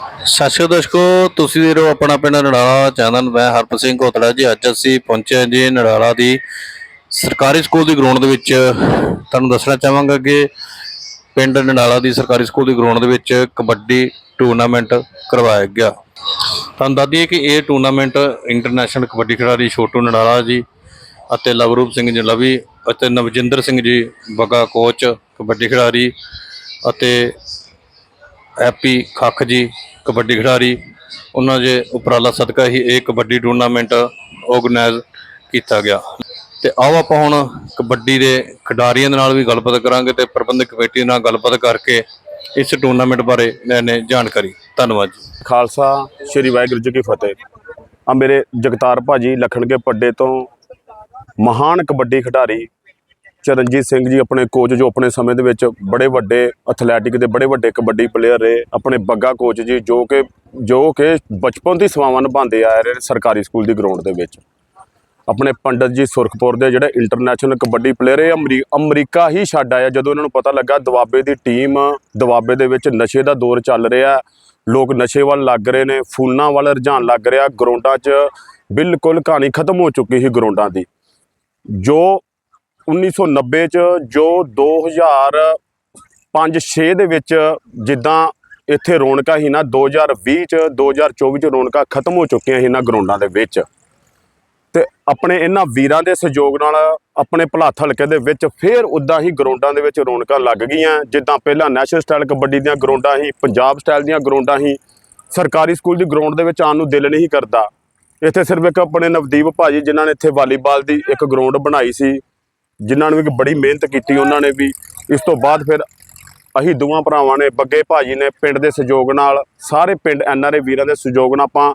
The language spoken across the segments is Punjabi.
ਸਤਿ ਸ਼੍ਰੀ ਅਕਾਲ ਦਰਸ਼ਕੋ, ਤੁਸੀਂ ਦੇਖ ਰਹੇ ਆਪਣਾ ਪਿੰਡ ਨੜਾਲਾ, ਚੈਨਲ ਮੈਂ ਹਰਪ੍ਰੀਤ ਸਿੰਘ ਘੋਤੜਾ ਜੀ। ਅੱਜ ਅਸੀਂ ਪਹੁੰਚੇ ਜੀ ਨੜਾਲਾ ਦੀ ਸਰਕਾਰੀ ਸਕੂਲ ਦੀ ਗਰਾਊਂਡ ਦੇ ਵਿੱਚ। ਤੁਹਾਨੂੰ ਦੱਸਣਾ ਚਾਹਾਂਗਾ ਕਿ ਪਿੰਡ ਨੜਾਲਾ ਦੀ ਸਰਕਾਰੀ ਸਕੂਲ ਦੀ ਗਰਾਊਂਡ ਦੇ ਵਿੱਚ ਕਬੱਡੀ ਟੂਰਨਾਮੈਂਟ ਕਰਵਾਇਆ ਗਿਆ। ਤੁਹਾਨੂੰ ਦੱਸ ਦਈਏ ਕਿ ਇਹ ਟੂਰਨਾਮੈਂਟ ਇੰਟਰਨੈਸ਼ਨਲ ਕਬੱਡੀ ਖਿਡਾਰੀ ਛੋਟੂ ਨੜਾਲਾ ਜੀ ਅਤੇ ਲਵਰੂਪ ਸਿੰਘ ਜੀ ਲਵੀ ਅਤੇ ਨਵਜਿੰਦਰ ਸਿੰਘ ਜੀ ਬੱਗਾ ਕੋਚ ਕਬੱਡੀ ਖਿਡਾਰੀ ਅਤੇ ਹੈਪੀ ਖੱਖ ਜੀ ਕਬੱਡੀ ਖਿਡਾਰੀ, ਉਹਨਾਂ ਦੇ ਉਪਰਾਲਾ ਸਦਕਾ ਹੀ ਇਹ ਕਬੱਡੀ ਟੂਰਨਾਮੈਂਟ ਆਰਗੇਨਾਈਜ਼ ਕੀਤਾ ਗਿਆ। ਤੇ ਆਓ ਆਪਾਂ ਹੁਣ ਕਬੱਡੀ ਦੇ ਖਿਡਾਰੀਆਂ ਦੇ ਨਾਲ ਵੀ ਗੱਲਬਾਤ ਕਰਾਂਗੇ ਤੇ ਪ੍ਰਬੰਧਕ ਕਮੇਟੀ ਨਾਲ ਗੱਲਬਾਤ ਕਰਕੇ ਇਸ ਟੂਰਨਾਮੈਂਟ ਬਾਰੇ ਲੈਣੇ ਜਾਣਕਾਰੀ। ਧੰਨਵਾਦ ਜੀ। ਖਾਲਸਾ, ਸ਼੍ਰੀ ਵਾਹਿਗੁਰੂ ਜੀ ਕੀ ਫਤਿਹ। ਆ ਮੇਰੇ ਜਗਤਾਰ ਭਾਜੀ ਲਖਣਗੇ ਪੱਡੇ ਤੋਂ ਮਹਾਨ ਕਬੱਡੀ ਖਿਡਾਰੀ ਚਰਨਜੀਤ ਸਿੰਘ ਜੀ ਆਪਣੇ ਕੋਚ ਜੋ ਆਪਣੇ ਸਮੇਂ ਦੇ ਵਿੱਚ ਬੜੇ ਵੱਡੇ ਐਥਲੈਟਿਕ ਦੇ ਬੜੇ ਵੱਡੇ ਕਬੱਡੀ ਪਲੇਅਰ ਰਹੇ, ਆਪਣੇ ਬੱਗਾ ਕੋਚ ਜੀ ਜੋ ਕਿ ਜੋ ਕਿ ਬਚਪਨ ਦੀ ਸੇਵਾਵਾਂ ਨਿਭਾਉਂਦੇ ਆ ਰਹੇ ਨੇ ਸਰਕਾਰੀ ਸਕੂਲ ਦੀ ਗਰਾਊਂਡ ਦੇ ਵਿੱਚ। ਆਪਣੇ ਪੰਡਤ ਜੀ ਸੁਰਖਪੁਰ ਦੇ ਜਿਹੜੇ ਇੰਟਰਨੈਸ਼ਨਲ ਕਬੱਡੀ ਪਲੇਅਰ ਇਹ ਅਮਰੀ- ਅਮਰੀਕਾ ਹੀ ਛੱਡ ਆਇਆ ਜਦੋਂ ਇਹਨਾਂ ਨੂੰ ਪਤਾ ਲੱਗਾ ਦਵਾਬੇ ਦੀ ਟੀਮ ਦਵਾਬੇ ਦੇ ਵਿੱਚ ਨਸ਼ੇ ਦਾ ਦੌਰ ਚੱਲ ਰਿਹਾ, ਲੋਕ ਨਸ਼ੇ ਵੱਲ ਲੱਗ ਰਹੇ ਨੇ ਫੂਨਾਂ ਵੱਲ ਰੁਝਾਨ ਲੱਗ ਰਿਹਾ ਗਰਾਊਂਡਾਂ 'ਚ ਬਿਲਕੁਲ ਕਹਾਣੀ ਖਤਮ ਹੋ ਚੁੱਕੀ ਸੀ ਗਰਾਊਂਡਾਂ ਦੀ। ਜੋ 1990 ਚ ਜੋ 2005-6 ਦੇ ਵਿੱਚ ਜਿੱਦਾਂ ਇੱਥੇ ਰੌਣਕਾਂ ਸੀ ਨਾ 2020 ਚ 2024 ਚ ਰੌਣਕਾਂ ਖਤਮ ਹੋ ਚੁੱਕੀਆਂ ਸੀ ਇਹਨਾਂ ਗਰਾਊਂਡਾਂ ਦੇ ਵਿੱਚ। ਤੇ ਆਪਣੇ ਇਹਨਾਂ ਵੀਰਾਂ ਦੇ ਸਹਿਯੋਗ ਨਾਲ ਆਪਣੇ ਭਲਾਥ ਹਲਕੇ ਦੇ ਵਿੱਚ ਫੇਰ ਉਦਾਂ ਹੀ ਗਰਾਊਂਡਾਂ ਦੇ ਵਿੱਚ ਰੌਣਕਾਂ ਲੱਗ ਗਈਆਂ। ਜਿੱਦਾਂ ਪਹਿਲਾਂ ਨੈਸ਼ਨਲ ਸਟਾਈਲ ਕਬੱਡੀ ਦੀਆਂ ਗਰਾਊਂਡਾਂ ਸੀ, ਪੰਜਾਬ ਸਟਾਈਲ ਦੀਆਂ ਗਰਾਊਂਡਾਂ ਸੀ, ਸਰਕਾਰੀ ਸਕੂਲ ਦੀ ਗਰਾਊਂਡ ਦੇ ਵਿੱਚ ਆਉਣ ਨੂੰ ਦਿਲ ਨਹੀਂ ਕਰਦਾ। ਇੱਥੇ ਸਿਰਫ ਇੱਕ ਆਪਣੇ ਨਵਦੀਪ ਭਾਜੀ ਜਿਨ੍ਹਾਂ ਨੇ ਇੱਥੇ ਵਾਲੀਬਾਲ ਦੀ ਇੱਕ ਗਰਾਊਂਡ ਬਣਾਈ ਸੀ। ਜਿਨ੍ਹਾਂ ਨੇ ਵੀ ਬੜੀ ਮਿਹਨਤ ਕੀਤੀ ਉਹਨਾਂ ਨੇ ਵੀ, ਇਸ ਤੋਂ ਬਾਅਦ ਫਿਰ ਅਸੀਂ ਦੋਵਾਂ ਭਰਾਵਾਂ ਨੇ, ਬੱਗੇ ਭਾਜੀ ਨੇ ਪਿੰਡ ਦੇ ਸਹਿਯੋਗ ਨਾਲ, ਸਾਰੇ ਪਿੰਡ ਐਨਆਰਏ ਵੀਰਾਂ ਦੇ ਸਹਿਯੋਗ ਨਾਲ ਆਪਾਂ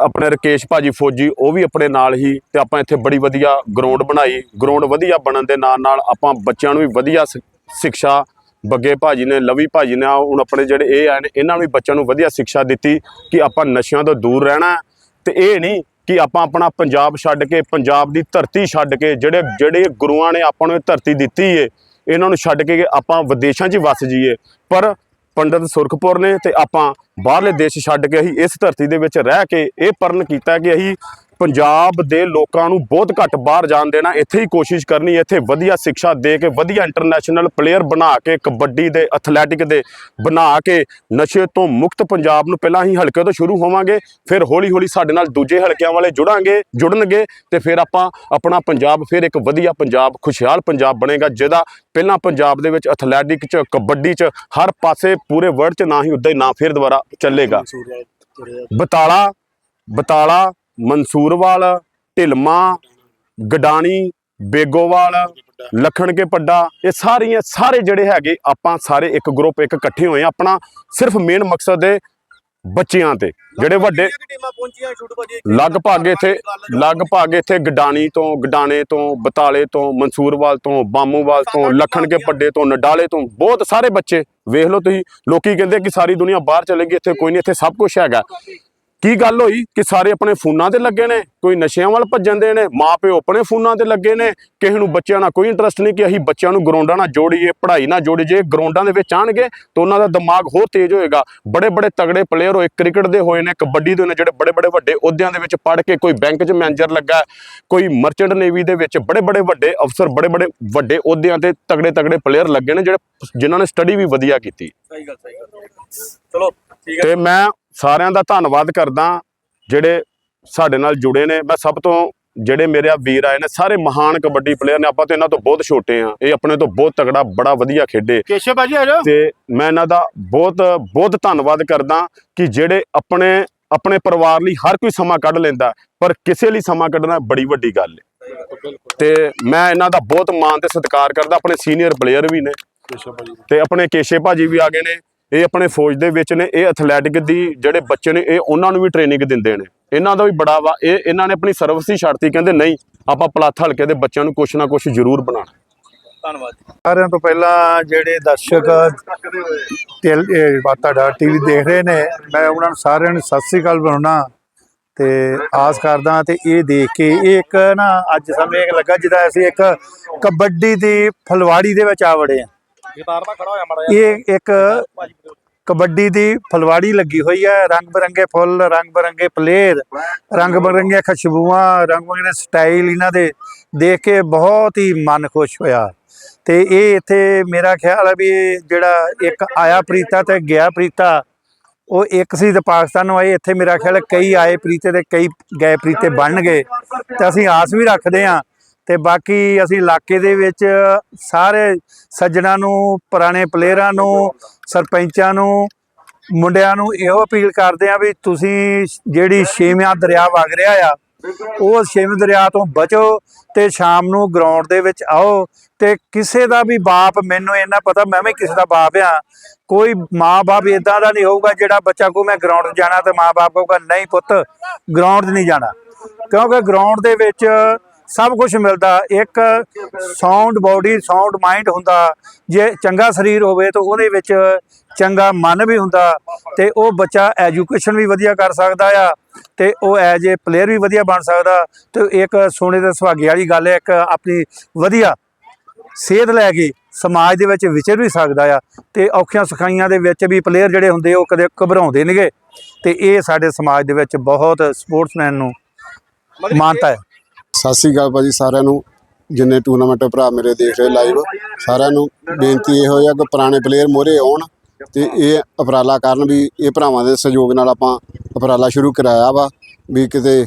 ਆਪਣੇ ਰਕੇਸ਼ ਭਾਜੀ ਫੌਜੀ, ਉਹ ਵੀ ਆਪਣੇ ਨਾਲ ਹੀ ਤੇ ਆਪਾਂ ਇੱਥੇ ਬੜੀ ਵਧੀਆ ਗਰਾਊਂਡ ਬਣਾਈ। ਗਰਾਊਂਡ ਵਧੀਆ ਬਣਨ ਦੇ ਨਾਲ ਨਾਲ ਆਪਾਂ ਬੱਚਿਆਂ ਨੂੰ ਵੀ ਵਧੀਆ ਸਿ- ਸਿੱਖਿਆ ਬੱਗੇ ਭਾਜੀ ਨੇ, ਲਵੀ ਭਾਜੀ ਨੇ ਹੁਣ ਆਪਣੇ ਜਿਹੜੇ ਇਹ ਆਏ ਨੇ, ਇਹਨਾਂ ਨੂੰ ਵੀ ਬੱਚਿਆਂ ਨੂੰ ਵਧੀਆ ਸਿੱਖਿਆ ਦਿੱਤੀ ਕਿ ਆਪਾਂ ਨਸ਼ਿਆਂ ਤੋਂ ਦੂਰ ਰਹਿਣਾ। ਹੈ ਤੇ ਇਹ ਨਹੀਂ ਕਿ ਆਪਾਂ ਆਪਣਾ ਪੰਜਾਬ ਛੱਡ ਕੇ, ਪੰਜਾਬ ਦੀ ਧਰਤੀ ਛੱਡ ਕੇ, ਜਿਹੜੇ ਜਿਹੜੇ ਗੁਰੂਆਂ ਨੇ ਆਪਾਂ ਨੂੰ ਇਹ ਧਰਤੀ ਦਿੱਤੀ ਏ, ਇਹਨਾਂ ਨੂੰ ਛੱਡ ਕੇ ਆਪਾਂ ਵਿਦੇਸ਼ਾਂ 'ਚ ਹੀ ਵਸ ਜਾਈਏ। ਪਰ ਪੰਡਤ ਸੁਰਖਪੁਰ ਨੇ ਤੇ ਆਪਾਂ ਬਾਹਰਲੇ ਦੇਸ਼ ਛੱਡ ਕੇ ਅਸੀਂ ਇਸ ਧਰਤੀ ਦੇ ਵਿੱਚ ਰਹਿ ਕੇ ਇਹ ਪਰਨ ਕੀਤਾ ਕਿ ਅਸੀਂ ਪੰਜਾਬ ਦੇ ਲੋਕਾਂ ਨੂੰ ਬਹੁਤ ਘੱਟ ਬਾਹਰ ਜਾਣ ਦੇਣਾ ਇੱਥੇ ਹੀ ਕੋਸ਼ਿਸ਼ ਕਰਨੀ ਇੱਥੇ ਵਧੀਆ ਸਿੱਖਿਆ ਦੇ ਕੇ ਵਧੀਆ ਇੰਟਰਨੈਸ਼ਨਲ ਪਲੇਅਰ ਬਣਾ ਕੇ ਕਬੱਡੀ ਦੇ ਐਥਲੈਟਿਕ ਦੇ ਬਣਾ ਕੇ ਨਸ਼ੇ ਤੋਂ ਮੁਕਤ ਪੰਜਾਬ ਨੂੰ ਪਹਿਲਾਂ ਹੀ ਹਲਕੇ ਤੋਂ ਸ਼ੁਰੂ ਹੋਵਾਂਗੇ ਫਿਰ ਹੌਲੀ ਹੌਲੀ ਸਾਡੇ ਨਾਲ ਦੂਜੇ ਹਲਕਿਆਂ ਵਾਲੇ ਜੁੜਾਂਗੇ ਜੁੜਨਗੇ ਤੇ ਫਿਰ ਆਪਾਂ ਆਪਣਾ ਪੰਜਾਬ ਫਿਰ ਇੱਕ ਵਧੀਆ ਪੰਜਾਬ ਖੁਸ਼ਹਾਲ ਪੰਜਾਬ ਬਣੇਗਾ ਜਿਹਦਾ ਪਹਿਲਾਂ ਪੰਜਾਬ ਦੇ ਵਿੱਚ ਐਥਲੈਟਿਕ ਚ ਕਬੱਡੀ ਚ ਹਰ ਪਾਸੇ ਪੂਰੇ ਵਰਲਡ ਚ ਨਾ ਹੀ ਉਦਾਂ ਹੀ ਨਾ ਫਿਰ ਦੁਬਾਰਾ ਚੱਲੇਗਾ। ਬਤਾਲਾ ਬਤਾਲਾ ਮਨਸੂਰਵਾਲ ਢਿਲਮਾ ਗਡਾਣੀ ਬੇਗੋਵਾਲ ਲਖਣ ਕੇ ਪੱਡਾ ਇਹ ਸਾਰੀਆਂ ਸਾਰੇ ਜਿਹੜੇ ਹੈਗੇ ਆਪਾਂ ਸਾਰੇ ਇੱਕ ਗਰੁੱਪ ਇੱਕ ਇਕੱਠੇ ਹੋਏ। ਆਪਣਾ ਸਿਰਫ ਮੇਨ ਮਕਸਦ ਹੈ ਬੱਚਿਆਂ ਤੇ ਜਿਹੜੇ ਵੱਡੇ ਲਗਭਗ ਇੱਥੇ ਲਗਭਗ ਇੱਥੇ ਗਡਾਣੀ ਤੋਂ ਗਡਾਣੇ ਤੋਂ ਬਤਾਲੇ ਤੋਂ ਮਨਸੂਰਵਾਲ ਤੋਂ ਬਾਮੂਵਾਲ ਤੋਂ ਲਖਣ ਕੇ ਪੱਡੇ ਤੋਂ ਨਡਾਲੇ ਤੋਂ ਬਹੁਤ ਸਾਰੇ ਬੱਚੇ ਵੇਖ ਲਓ ਤੁਸੀਂ ਲੋਕੀ ਕਹਿੰਦੇ ਕਿ ਸਾਰੀ ਦੁਨੀਆ ਬਾਹਰ ਚਲੇਗੀ ਇੱਥੇ ਕੋਈ ਨਹੀਂ ਇੱਥੇ ਸਭ ਕੁਝ ਹੈਗਾ ਕੀ ਗੱਲ ਹੋਈ ਕਿ ਸਾਰੇ ਆਪਣੇ ਫੋਨਾਂ ਤੇ ਲੱਗੇ ਨੇ? ਕੋਈ ਨਸ਼ਿਆਂ ਵੱਲ ਭੱਜਣ ਦੇ ਨੇ? ਮਾਪਿਓ ਆਪਣੇ ਫੋਨਾਂ ਤੇ ਲੱਗੇ ਨੇ? ਕਿਸੇ ਨੂੰ ਬੱਚਿਆਂ ਨਾਲ ਕੋਈ ਇੰਟਰਸਟ ਨਹੀਂ ਕਿ ਅਸੀਂ ਬੱਚਿਆਂ ਨੂੰ ਗਰਾਊਂਡਾਂ ਨਾਲ ਜੋੜੀਏ ਪੜ੍ਹਾਈ ਨਾਲ ਜੋੜੀ ਜੇ ਗਰਾਊਂਡਾਂ ਦੇ ਵਿੱਚ ਆਣਗੇ ਤਾਂ ਉਹਨਾਂ ਦਾ ਦਿਮਾਗ ਹੋਰ ਤੇਜ਼ ਹੋਏਗਾ। ਬੜੇ ਬੜੇ ਤਗੜੇ ਪਲੇਅਰ ਹੋਏ ਕ੍ਰਿਕਟ ਦੇ ਹੋਏ ਨੇ ਕਬੱਡੀ ਦੇ ਨੇ ਜਿਹੜੇ ਬੜੇ ਬੜੇ ਵੱਡੇ ਅਹੁਦਿਆਂ ਦੇ ਵਿੱਚ ਪੜ੍ਹ ਕੇ ਕੋਈ ਬੈਂਕ 'ਚ ਮੈਨੇਜਰ ਲੱਗਾ ਕੋਈ ਮਰਚੈਂਟ ਨੇਵੀ ਦੇ ਵਿੱਚ ਬੜੇ ਬੜੇ ਵੱਡੇ ਅਫਸਰ ਬੜੇ ਬੜੇ ਵੱਡੇ ਅਹੁਦਿਆਂ ਤੇ ਤਗੜੇ ਤਗੜੇ ਪਲੇਅਰ ਲੱਗੇ ਨੇ ਜਿਹੜੇ ਜਿਨ੍ਹਾਂ ਨੇ ਸਟੱਡੀ ਵੀ ਵਧੀਆ ਕੀਤੀ। ਸਹੀ ਗੱਲ ਸਹੀ ਗੱਲ। ਚਲੋ ਠੀਕ ਹੈ। ਤੇ ਮੈਂ ਸਾਰਿਆਂ ਦਾ ਧੰਨਵਾਦ ਕਰਦਾ ਜਿਹੜੇ ਸਾਡੇ ਨਾਲ ਜੁੜੇ ਨੇ। ਮੈਂ ਸਭ ਤੋਂ ਜਿਹੜੇ ਮੇਰੇ ਆ ਵੀਰ ਆਏ ਨੇ ਸਾਰੇ ਮਹਾਨ ਕਬੱਡੀ ਪਲੇਅਰ ਨੇ। ਆਪਾਂ ਤੇ ਇਹਨਾਂ ਤੋਂ ਬਹੁਤ ਛੋਟੇ ਆ ਇਹ ਆਪਣੇ ਤੋਂ ਬਹੁਤ ਤਗੜਾ ਬੜਾ ਵਧੀਆ ਖੇਡੇ। ਕੇਸ਼ਵ ਭਾਜੀ ਆ ਜਾਓ। ਤੇ ਮੈਂ ਇਹਨਾਂ ਦਾ ਬਹੁਤ ਬਹੁਤ ਧੰਨਵਾਦ ਕਰਦਾ ਕਿ ਜਿਹੜੇ ਆਪਣੇ ਆਪਣੇ ਪਰਿਵਾਰ ਲਈ ਹਰ ਕੋਈ ਸਮਾਂ ਕੱਢ ਲੈਂਦਾ ਪਰ ਕਿਸੇ ਲਈ ਸਮਾਂ ਕੱਢਣਾ ਬੜੀ ਵੱਡੀ ਗੱਲ ਹੈ। ਤੇ ਮੈਂ ਇਹਨਾਂ ਦਾ ਬਹੁਤ ਮਾਣ ਤੇ ਸਤਿਕਾਰ ਕਰਦਾ। ਆਪਣੇ ਸੀਨੀਅਰ ਪਲੇਅਰ ਵੀ ਨੇ। ਤੇ ਆਪਣੇ ਕੇਸ਼ੇ ਭਾਜੀ ਵੀ ਆ ਗਏ ਨੇ। ਇਹ ਆਪਣੇ ਫੌਜ ਦੇ ਵਿੱਚ ਨੇ ਇਹ ਐਥਲੈਟਿਕ ਦੀ ਜਿਹੜੇ ਬੱਚੇ ਨੇ ਇਹ ਉਹਨਾਂ ਨੂੰ ਵੀ ਟ੍ਰੇਨਿੰਗ ਦਿੰਦੇ ਨੇ। ਇਹਨਾਂ ਦਾ ਵੀ ਬੜਾ ਵਾ ਇਹ ਇਹਨਾਂ ਨੇ ਆਪਣੀ ਸਰਵਿਸ ਹੀ ਛੱਡਤੀ ਕਹਿੰਦੇ ਨਹੀਂ ਆਪਾਂ ਪਲਾਥ ਹਲਕੇ ਦੇ ਬੱਚਿਆਂ ਨੂੰ ਕੁਛ ਨਾ ਕੁਛ ਜ਼ਰੂਰ ਬਣਾਉਣਾ। ਧੰਨਵਾਦ ਸਾਰਿਆਂ ਤੋਂ ਪਹਿਲਾਂ ਜਿਹੜੇ ਦਰਸ਼ਕ ਤੁਹਾਡਾ ਟੀਵੀ ਦੇਖ ਰਹੇ ਨੇ ਮੈਂ ਉਹਨਾਂ ਨੂੰ ਸਾਰਿਆਂ ਨੂੰ ਸਤਿ ਸ੍ਰੀ ਅਕਾਲ ਬੁਲਾਉਣਾ ਤੇ ਆਸ ਕਰਦਾ ਤੇ ਇਹ ਦੇਖ ਕੇ ਇਹ ਇੱਕ ਨਾ ਅੱਜ ਸਾਨੂੰ ਇਹ ਲੱਗਾ ਜਿੱਦਾਂ ਅਸੀਂ ਇੱਕ ਕਬੱਡੀ ਦੀ ਫਲਵਾੜੀ ਦੇ ਵਿੱਚ ਆ ਵੜੇ ਆ ਗਿਟਾਰ ਨਾਲ ਖੜਾ ਹੋਇਆ ਮਾੜਾ ਇਹ ਇੱਕ ਕਬੱਡੀ ਦੀ ਫਲਵਾੜੀ ਲੱਗੀ ਹੋਈ ਹੈ। ਰੰਗ ਬਰੰਗੇ ਫੁੱਲ ਰੰਗ ਬਰੰਗੇ ਪਲੇਅਰ ਰੰਗ ਬਰੰਗੀਆਂ ਖੁਸ਼ਬੂਆਂ ਰੰਗ ਬਰੰਗੇ ਸਟਾਈਲ ਇਹਨਾਂ ਦੇ ਦੇਖ ਕੇ ਬਹੁਤ ਹੀ ਮਨ ਖੁਸ਼ ਹੋਇਆ। ਤੇ ਇਹ ਇੱਥੇ ਮੇਰਾ ਖਿਆਲ ਹੈ ਵੀ ਜਿਹੜਾ ਇੱਕ ਆਇਆ ਪ੍ਰੀਤਾ ਤੇ ਗਿਆ ਪ੍ਰੀਤਾ ਉਹ ਇੱਕ ਸੀ ਤੇ ਪਾਕਿਸਤਾਨ ਨੂੰ ਆਏ। ਇੱਥੇ ਮੇਰਾ ਖਿਆਲ ਹੈ ਕਈ ਆਏ ਪ੍ਰੀਤੇ ਤੇ ਕਈ ਗਏ ਪ੍ਰੀਤੇ ਬਣਨਗੇ। ਤੇ ਅਸੀਂ ਆਸ ਵੀ ਰੱਖਦੇ ਹਾਂ ਤੇ ਬਾਕੀ ਅਸੀਂ ਇਲਾਕੇ ਦੇ ਵਿੱਚ ਸਾਰੇ ਸੱਜਣਾ ਨੂੰ, ਪੁਰਾਣੇ ਪਲੇਅਰਾਂ ਨੂੰ, ਸਰਪੰਚਾਂ ਨੂੰ, ਮੁੰਡਿਆਂ ਨੂੰ ਇਹੋ ਅਪੀਲ ਕਰਦੇ ਆ ਵੀ ਤੁਸੀਂ ਜਿਹੜੀ ਛੇਵਿਆਂ ਦਰਿਆ ਵਗ ਰਿਹਾ ਆ, ਉਹ ਛੇਵੇਂ ਦਰਿਆ ਤੋਂ ਬਚੋ ਤੇ ਸ਼ਾਮ ਨੂੰ ਗਰਾਊਂਡ ਦੇ ਵਿੱਚ ਆਓ ਤੇ ਕਿਸੇ ਦਾ ਵੀ ਬਾਪ ਮੈਨੂੰ ਇੰਨਾ ਪਤਾ, ਮੈਂ ਵੀ ਕਿਸੇ ਦਾ ਬਾਪ ਆ, ਕੋਈ ਮਾਂ-ਬਾਪ ਇਦਾਂ ਦਾ ਨਹੀਂ ਹੋਊਗਾ ਜਿਹੜਾ ਬੱਚਾ ਕੋ ਮੈਂ ਗਰਾਊਂਡ 'ਚ ਜਾਣਾ ਤੇ ਮਾਂ-ਬਾਪ ਕਹੂਗਾ ਨਹੀਂ ਪੁੱਤ ਗਰਾਊਂਡ 'ਚ ਨਹੀਂ ਜਾਣਾ। ਕਿਉਂਕਿ ਗਰਾਊਂਡ ਦੇ ਵਿੱਚ ਸਭ ਕੁਝ ਮਿਲਦਾ। ਇੱਕ ਸਾਊਂਡ ਬਾਡੀ ਸਾਊਂਡ ਮਾਈਂਡ ਹੁੰਦਾ। ਜੇ ਚੰਗਾ ਸਰੀਰ ਹੋਵੇ ਤਾਂ ਉਹਦੇ ਵਿੱਚ ਚੰਗਾ ਮਨ ਵੀ ਹੁੰਦਾ ਤੇ ਉਹ ਬੱਚਾ ਐਜੂਕੇਸ਼ਨ ਵੀ ਵਧੀਆ ਕਰ ਸਕਦਾ ਆ ਤੇ ਉਹ ਐਜ ਏ ਪਲੇਅਰ ਵੀ ਵਧੀਆ ਬਣ ਸਕਦਾ। ਤੇ ਇੱਕ ਸੋਨੇ ਦੇ ਸੁਹਾਗੇ ਵਾਲੀ ਗੱਲ ਹੈ ਇੱਕ ਆਪਣੀ ਵਧੀਆ ਸਿਹਤ ਲੈ ਕੇ ਸਮਾਜ ਦੇ ਵਿੱਚ ਵਿਚਰ ਵੀ ਸਕਦਾ ਆ ਤੇ ਔਖੀਆਂ ਸੁਖਾਈਆਂ ਦੇ ਵਿੱਚ ਵੀ ਪਲੇਅਰ ਜਿਹੜੇ ਹੁੰਦੇ ਉਹ ਕਦੇ ਘਬਰਾਉਂਦੇ ਨਹੀਂਗੇ। ਤੇ ਇਹ ਸਾਡੇ ਸਮਾਜ ਦੇ ਵਿੱਚ ਬਹੁਤ ਸਪੋਰਟਸਮੈਨ ਨੂੰ ਮਾਨਤਾ ਹੈ। ਸਤਿ ਸ੍ਰੀ ਅਕਾਲ ਭਾਜੀ, ਸਾਰਿਆਂ ਨੂੰ। ਜਿੰਨੇ ਟੂਰਨਾਮੈਂਟ ਭਰਾ ਮੇਰੇ ਦੇਖ ਰਹੇ ਲਾਈਵ ਸਾਰਿਆਂ ਨੂੰ ਬੇਨਤੀ ਇਹ ਹੋਇਆ ਕਿ ਪੁਰਾਣੇ ਪਲੇਅਰ ਮੋਰੇ ਆਉਣ ਤੇ ਇਹ ਉਪਰਾਲਾ ਕਰਨ ਵੀ ਇਹ ਭਰਾਵਾਂ ਦੇ ਸਹਿਯੋਗ ਨਾਲ ਆਪਾਂ ਉਪਰਾਲਾ ਸ਼ੁਰੂ ਕਰਾਇਆ ਵਾ ਵੀ ਕਿਤੇ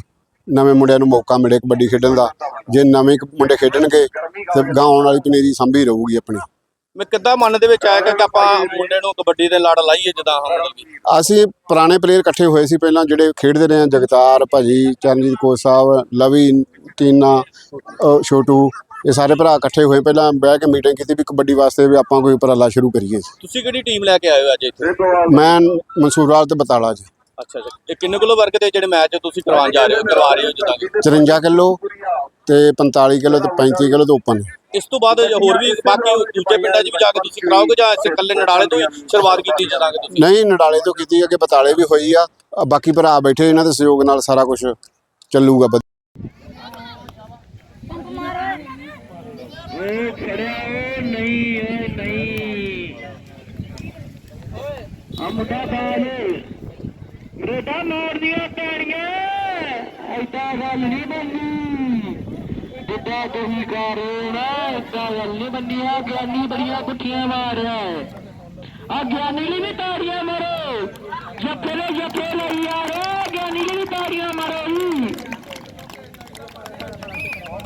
ਨਵੇਂ ਮੁੰਡਿਆਂ ਨੂੰ ਮੌਕਾ ਮਿਲੇ ਕਬੱਡੀ ਖੇਡਣ ਦਾ। ਜੇ ਨਵੇਂ ਮੁੰਡੇ ਖੇਡਣਗੇ, ਤੇ ਗਾਂ ਆਉਣ ਵਾਲੀ ਪਨੀਰੀ ਸੰਭੀ ਰਹੂਗੀ ਆਪਣੀ। ਮੈਂ ਕਿੱਦਾਂ ਮਨ ਦੇ ਵਿੱਚ ਆਇਆ ਕਿ ਆਪਾਂ ਮੁੰਡੇ ਨੂੰ ਕਬੱਡੀ ਦੇ ਲੜ ਲਾਈਏ ਜਦਾਂ ਵੀ ਅਸੀਂ ਪੁਰਾਣੇ ਪਲੇਅਰ ਇਕੱਠੇ ਹੋਏ ਸੀ ਪਹਿਲਾਂ ਜਿਹੜੇ ਖੇਡਦੇ ਰਹੇ ਆ ਜਗਤਾਰ ਭਾਜੀ ਚਰਨਜੀਤ ਕੋਚ ਸਾਹਿਬ ਲਵੀ ਟੀਨਾ ਛੋਟੂ ਇਹ ਸਾਰੇ ਭਰਾ ਇਕੱਠੇ ਹੋਏ ਪਹਿਲਾਂ ਬਹਿ ਕੇ ਮੀਟਿੰਗ ਕੀਤੀ ਵੀ ਕਬੱਡੀ ਵਾਸਤੇ ਵੀ ਆਪਾਂ ਕੋਈ ਉਪਰਾਲਾ ਸ਼ੁਰੂ ਕਰੀਏ ਤੁਸੀਂ ਕਿਹੜੀ ਟੀਮ ਲੈ ਕੇ ਆਏ ਹੋ ਅੱਜ ਇੱਥੇ? ਮੈਂ ਮਨਸੂਰਵਾਲ ਤੇ ਬਤਾਲਾ ਚ ਅੱਛਾ ਅੱਛਾ ਇਹ ਕਿੰਨੇ ਕਿਲੋ ਵਰਗ ਦੇ ਜਿਹੜੇ ਮੈਚ ਤੁਸੀਂ ਕਰਵਾਉਣ ਜਾ ਰਹੇ ਹੋ ਕਰਵਾ ਰਹੇ ਹੋ ਜਦਾਂ? ਕਿ 54 ਕਿਲੋ ਤੇ 45 ਕਿਲੋ ਤੇ 35 ਕਿਲੋ ਤੇ ਓਪਨ ਇਸ ਤੋਂ ਬਾਅਦ ਹੋਰ ਵੀ ਬਾਕੀ ਦੂਜੇ ਪਿੰਡਾਂ 'ਚ ਵੀ ਜਾ ਕੇ ਤੁਸੀਂ ਕਰਾਓਗੇ ਜਾਂ ਇਸੇ ਇਕੱਲੇ ਨਡਾਲੇ ਤੋਂ ਹੀ ਸ਼ੁਰੂਆਤ ਕੀਤੀ ਕਿ ਤੁਸੀਂ ਨਹੀਂ ਨਡਾਲੇ ਤੋਂ ਕੀਤੀ ਅੱਗੇ ਬਤਾਲੇ ਵੀ ਹੋਈ ਆ। ਬਾਕੀ ਭਰਾ ਬੈਠੇ ਇਹਨਾਂ ਦੇ ਸਹਿਯੋਗ ਨਾਲ ਸਾਰਾ ਕੁਝ ਚੱਲੂਗਾ। ਵਧੀਆ। ਰੇਡਾ ਮਾਰ ਦੀਆਂ ਪੈਣੀਆਂ। ਐਦਾਂ ਗੱਲ ਨਹੀਂ ਬੰਨੀ ਜਿੱਦਾਂ ਤੁਸੀਂ ਕਰੋ ਨਾ ਐਦਾਂ ਗੱਲ ਨਹੀਂ ਬੰਨੀਆਂ ਗਿਆਨੀ ਬੜੀਆਂ ਪੁੱਠੀਆਂ ਮਾਰ ਰਿਹਾ ਹੈ ਆ ਗਿਆਨੀ ਲਈ ਵੀ ਤਾੜੀਆਂ ਮਾਰੋ। ਜੱਫੇ ਲਈ ਜੱਫੇ ਲਈ ਯਾਰ ਗਿਆਨੀ ਲਈ ਵੀ ਤਾੜੀਆਂ ਮਾਰੋ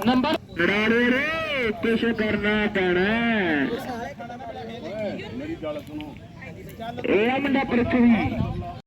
ਨੰਬਰ ਲੜਾੜੇ ਰੇ ਕੁਛ ਕਰਨਾ ਪੈਣਾ। ਹੈ। ਇਹ ਆ ਮੁੰਡਾ ਪ੍ਰਥਵੀ।